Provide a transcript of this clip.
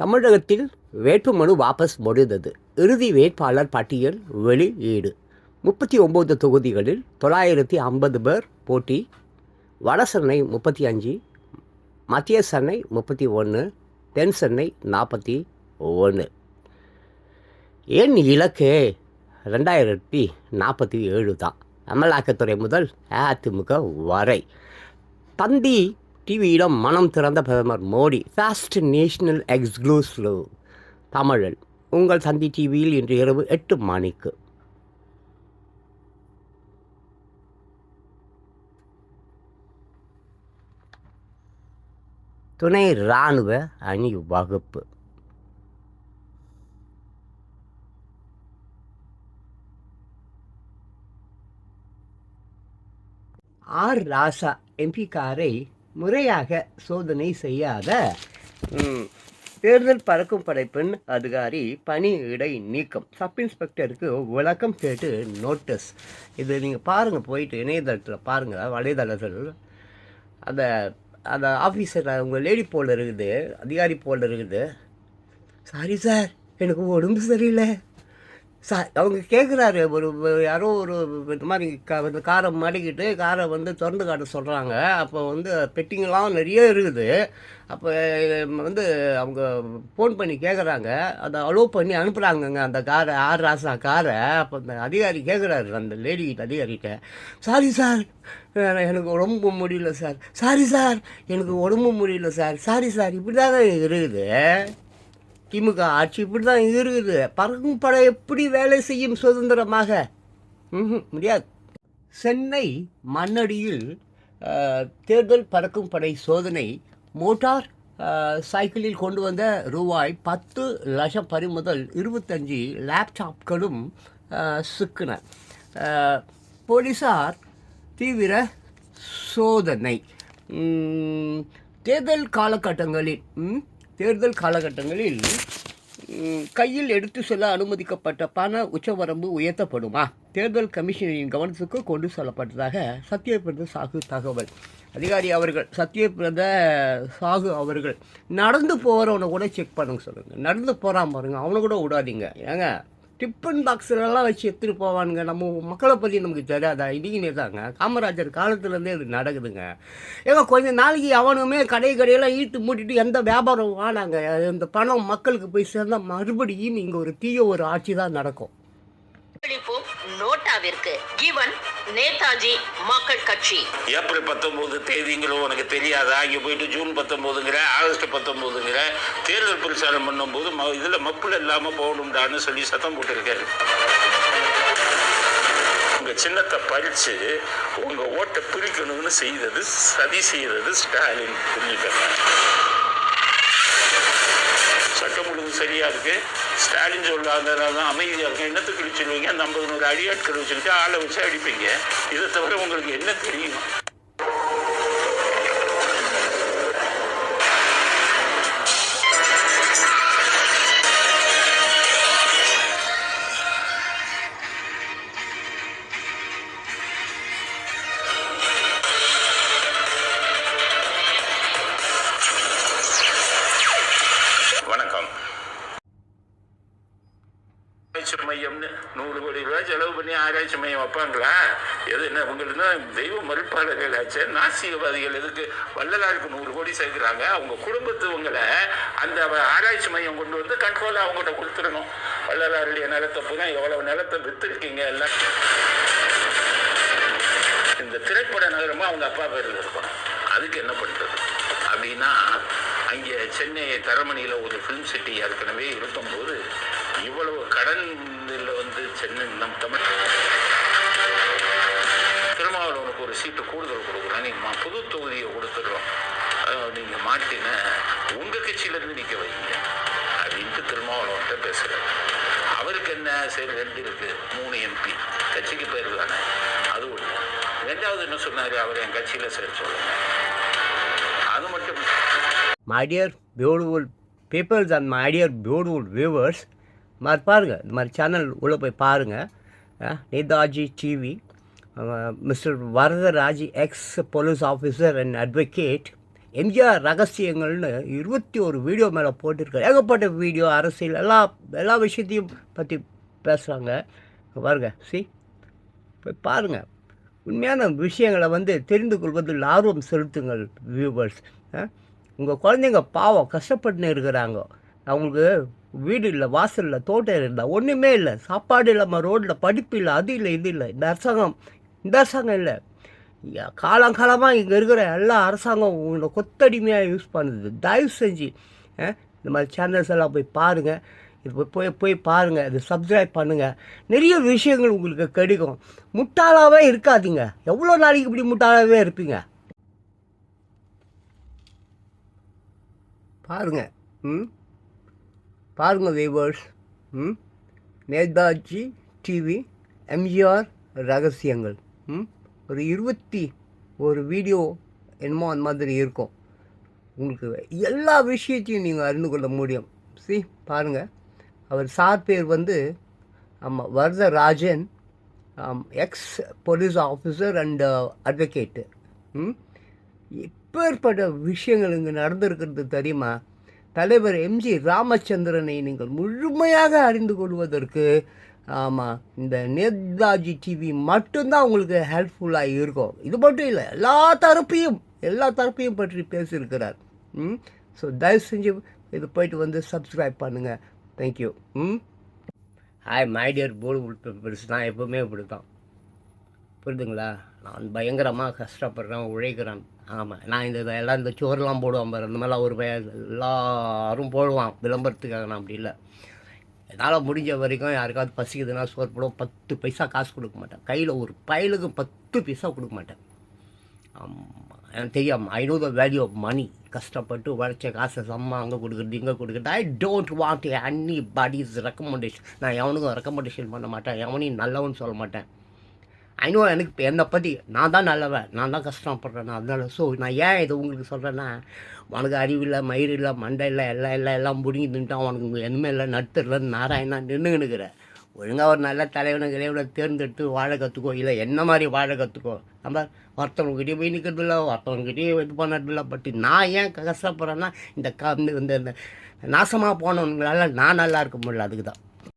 தமிழகத்தில் வேட்புமனு வாபஸ் முடிந்தது இறுதி வேட்பாளர் பட்டியல் வெளியீடு. முப்பத்தி ஒம்பது தொகுதிகளில் தொள்ளாயிரத்தி ஐம்பது பேர் போட்டி. வட சென்னை முப்பத்தி அஞ்சு மத்திய சென்னை முப்பத்தி ஒன்று தென் சென்னை நாற்பத்தி ஒன்று என் இலக்கு? ரெண்டாயிரத்தி நாற்பத்தி ஏழு தான். அமலாக்கத்துறை முதல் அதிமுக வரை. தந்தி டிவியிடம் மனம் திறந்த பிரதமர் மோடி ஃபாஸ்ட் நேஷனல் எக்ஸ்க்ளூசிவ் தமிழில். உங்கள் சந்தி டிவியில் இன்று இரவு எட்டு மணிக்கு. துணை இராணுவ அணி வகுப்பு. ஆர் ராசா எம்பி காரை முறையாக சோதனை செய்யாத தேர்தல் பறக்கும் படை பெண் அதிகாரி பணி இடை நீக்கம். சப் இன்ஸ்பெக்டருக்கு விளக்கம் கேட்டு நோட்டீஸ். இது நீங்கள் பாருங்கள் போயிட்டு இணையதளத்தில் பாருங்கள் வலைதளத்தில். அந்த அந்த ஆஃபீஸர் உங்கள் லேடி போல் இருக்குது அதிகாரி போல் இருக்குது. சாரி சார் எனக்கு உடம்பு சரியில்லை. சா அவங்க கேட்குறாரு ஒரு யாரோ ஒரு இந்த மாதிரி க இந்த காரை மடிக்கிட்டு காரை வந்து திறந்து காட்ட சொல்கிறாங்க அப்போ வந்து பெட்டிங்கெல்லாம் நிறைய இருக்குது. அப்போ வந்து அவங்க ஃபோன் பண்ணி கேட்குறாங்க அதை அலோவ் பண்ணி அனுப்புகிறாங்கங்க அந்த காரை ஆர் ராசா காரை. அப்போ அந்த அதிகாரி கேட்குறாரு அந்த லேடிக்கிட்ட அதிகாரிகிட்ட. சாரி சார் எனக்கு உடம்பு முடியல சார் சாரி சார் எனக்கு உடம்பு முடியல சார் சாரி சார் இப்படி தாங்க இருக்குது. திமுக ஆட்சி இப்படி தான் இருக்குது. பறக்கும் படை எப்படி வேலை செய்யும் சுதந்திரமாக? முடியாது. சென்னை மண்ணடியில் தேர்தல் பறக்கும் படை சோதனை மோட்டார் சைக்கிளில் கொண்டு வந்த ரூபாய் பத்து லட்சம் பறிமுதல் இருபத்தஞ்சி லேப்டாப்களும் சிக்கின. போலீஸார் தீவிர சோதனை. தேர்தல் காலகட்டங்களில் ம், தேர்தல் காலகட்டங்களில் கையில் எடுத்து செல்ல அனுமதிக்கப்பட்ட பண உச்சவரம்பு உயர்த்தப்படுமா? தேர்தல் கமிஷனின் கவனத்துக்கு கொண்டு செல்லப்பட்டதாக சத்யபிரத சாகு தகவல். அதிகாரி அவர்கள் சத்யபிரத சாகு அவர்கள் நடந்து போகிறவனை கூட செக் பண்ணுங்க சொல்லுங்கள் நடந்து போகிறான் பாருங்க அவனை கூட விடாதீங்க. ஏங்க? டிஃபன் பாக்ஸ்லலாம் வச்சு எடுத்துகிட்டு போவானுங்க. நம்ம மக்களை பற்றி நமக்கு தெரியாதா? இடிக்கினே தாங்க. காமராஜர் காலத்துலேருந்தே இது நடக்குதுங்க. ஏங்க கொஞ்ச நாளைக்கு அவனுமே கடை கடையெல்லாம் ஈட்டு மூட்டிட்டு எந்த வியாபாரம் வாடாங்க இந்த பணம் மக்களுக்கு போய் சேர்ந்தால் மறுபடியும் இங்கே ஒரு தீய ஒரு ஆட்சி தான் நடக்கும். வாக்களிப்போம் நோட்டாவிற்கு. கிவன் நேதாஜி மக்கள் கட்சி. ஏப்ரல் பத்தொன்பது தேதிங்களும் உனக்கு தெரியாதா? இங்கே போயிட்டு ஜூன் பத்தொன்பதுங்கிற ஆகஸ்ட் பத்தொன்பதுங்கிற தேர்தல் பிரச்சாரம் பண்ணும்போது ம இதில் மப்புள் இல்லாமல் போகணும்டான்னு சொல்லி சத்தம் போட்டிருக்காரு. உங்கள் சின்னத்தை பறித்து உங்க ஓட்டை பிரிக்கணும்னு செய்தது சதி செய்தது ஸ்டாலின் புரிஞ்சுக்கங்க சட்டம் ஒழுங்கு சரியா இருக்கு? ஸ்டாலின் சொல்லாதனால அமைதியாக இருக்கும் என்னத்துக்கு சொல்லுவீங்க அந்த ஐம்பது நூறு அடியாட்கள் வச்சுக்கிட்டு ஆளை வச்சு அடிப்பீங்க. இதை தவிர உங்களுக்கு என்ன தெரியும்? ஆராய்ச்சி மையம்னு நூறு கோடி ரூபாய் செலவு பண்ணி ஆராய்ச்சி மையம் வைப்பாங்களா? எது என்ன உங்களுக்கு தான் தெய்வ மறுப்பாளர்கள் ஆச்சு? நாசிகவாதிகள் எதுக்கு? வள்ளலாருக்கு நூறு கோடி சேர்க்குறாங்க. அவங்க குடும்பத்துவங்களை அந்த ஆராய்ச்சி மையம் கொண்டு வந்து கண்ட்ரோலாக அவங்ககிட்ட கொடுத்துடணும். வள்ளலாருடைய நிலத்தை பூரா எவ்வளவு நிலத்தை வித்துருக்கீங்க எல்லாம். இந்த திரைப்பட நகரமும் அவங்க அப்பா பேரில் இருக்கணும். அதுக்கு என்ன பண்ணுறது அப்படின்னா அங்கே சென்னை தரமணியில் ஒரு ஃபிலிம் சிட்டி ஏற்கனவே இருக்கும்போது இவ்வளவு கடன் வந்து சென்னை நம் தமிழ் திருமாவளவனுக்கு ஒரு சீட்டு கூடுதல் கொடுக்குறோம் நீங்கள் புது தொகுதியை கொடுத்துடுறோம். நீங்கள் மாட்டின உங்கள் கட்சியிலேருந்து நிற்க வைங்க அப்படின்ட்டு திருமாவளவன்கிட்ட பேசுகிறார் அவருக்கு என்ன சரி ரெண்டு இருக்குது மூணு எம்பி கட்சிக்கு பேர் தானே? அது ஒன்று ரெண்டாவது என்ன சொன்னார்? அவர் என் கட்சியில் சரி சொல்லுங்கள் my dear beautiful peoples and my dear beautiful viewers மாதிரி பாருங்கள் இந்த மாதிரி சேனல் உள்ளே போய் பாருங்கள் Netaji TV Mr Varadaraj ex police officer and advocate MGR ரகசியங்கள்னு இருபத்தி ஒரு வீடியோ மேலே போட்டிருக்காரு. ஏகப்பட்ட வீடியோ அரசியல் எல்லா எல்லா விஷயத்தையும் பற்றி பேசுகிறாங்க பாருங்க சி போய் பாருங்கள் உண்மையான விஷயங்களை வந்து தெரிந்து கொள்வதில் ஆர்வம் செலுத்துங்கள் வியூவர்ஸ் உங்கள் குழந்தைங்க பாவம் கஷ்டப்பட்டுன்னு இருக்கிறாங்க. அவங்களுக்கு வீடு இல்லை வாசல் இல்லை தோட்டம் இல்லை ஒன்றுமே இல்லை. சாப்பாடு இல்லாமல் ரோட்டில் படிப்பு இல்லை அது இல்லை இது இல்லை. இந்த அரசாங்கம் இந்த அரசாங்கம் இல்லை. காலங்காலமாக இங்கே இருக்கிற எல்லா அரசாங்கம் உங்களை கொத்தடிமையாக யூஸ் பண்ணுது. தயவு செஞ்சு இந்த மாதிரி சேனல்ஸ் எல்லாம் போய் பாருங்கள் இது போய் போய் போய் பாருங்கள் இது சப்ஸ்கிரைப் பண்ணுங்கள் நிறைய விஷயங்கள் உங்களுக்கு கிடைக்கும். முட்டாளாகவே இருக்காதீங்க. எவ்வளோ நாளைக்கு இப்படி முட்டாளாகவே இருப்பீங்க? பாருங்கள் ம்? பாருங்கள் வீவர்ஸ் ம்? நேதாஜி டிவி எம்ஜிஆர் ரகசியங்கள். ம்? ஒரு இருபத்தி ஒரு வீடியோ என்னமோ அந்த மாதிரி இருக்கும். உங்களுக்கு எல்லா விஷயத்தையும் நீங்கள் அறிந்து கொள்ள முடியும். சி பாருங்கள் அவர் சார் பேர் வந்து ஆமாம் Varadarajan ex police officer and advocate ம்? எப்பேற்பட்ட விஷயங்கள் இங்கே நடந்திருக்கிறது தெரியுமா? தலைவர் எம்ஜி ராமச்சந்திரனை நீங்கள் முழுமையாக அறிந்து கொள்வதற்கு ஆமாம் இந்த நேதாஜி டிவி மட்டும்தான் உங்களுக்கு ஹெல்ப்ஃபுல்லாக இருக்கும். இது மட்டும் இல்லை எல்லா தரப்பையும் எல்லா தரப்பையும் பற்றி பேசியிருக்கிறார். ம்? ஸோ தயவு செஞ்சு இது போயிட்டு வந்து சப்ஸ்கிரைப் பண்ணுங்கள் தேங்க்யூ ம்? ஹாய் மை டியர் போர்டு உள்பெருசு நான் எப்போவுமே இப்படி தான் புரியுதுங்களா? நான் பயங்கரமாக கஷ்டப்படுறேன் உழைக்கிறேன். ஆமாம் நான் இந்த எல்லாம் இந்த சோறுலாம் போடுவான் பாரு அந்த மாதிரிலாம் ஒரு பய எல்லாரும் போடுவான். விளம்பரத்துக்காக நான் அப்படி இல்லை. என்னால் முடிஞ்ச வரைக்கும் யாருக்காவது பசிக்குதுன்னா சோறு போடுவோம். பத்து பைசா காசு கொடுக்க மாட்டேன். கையில் ஒரு பயலுக்கு பத்து பைசா கொடுக்க மாட்டேன். ஆமாம் எனக்கு தெரியாமல் I know the value of money கஷ்டப்பட்டு உழைச்ச காசை சம்மா அங்கே கொடுக்குறது இங்கே கொடுக்குறது. I don't want anybody's recommendation நான் எவனுக்கும் ரெக்கமெண்டேஷன் பண்ண மாட்டேன். எவனையும் நல்லவன்னு சொல்ல மாட்டேன். ஐநோ எனக்கு இப்போ என்னை பற்றி நான் தான் நல்லவன். நான் தான் கஷ்டப்படுறேன். அதனால் அதனால ஸோ நான் ஏன் இது உங்களுக்கு சொல்கிறேன்னா உனக்கு அறிவில்லை மயிர் இல்லை மண்டை இல்லை எல்லாம் இல்லை எல்லாம் முடிங்கி தின்ட்டான் உனக்கு எதுவுமே இல்லை. நடுத்தரில் நாராயணா நின்றுனுக்கிற ஒழுங்காக ஒரு நல்ல தலைவனை இறைவனை தேர்ந்தெடுத்து வாழ கற்றுக்கோ இல்லை என்ன மாதிரி வாழ கற்றுக்கோ நம்ம ஒருத்தவங்ககிட்டயே போய் நிற்கிறது இல்லை ஒருத்தவங்ககிட்டயே இது பண்ணுறது இல்லை. பட் நான் ஏன் கஷ்டப்படுறேன்னா இந்த க இந்த நாசமாக போனவங்களால நான் நல்லா இருக்க முடியல. அதுக்கு தான்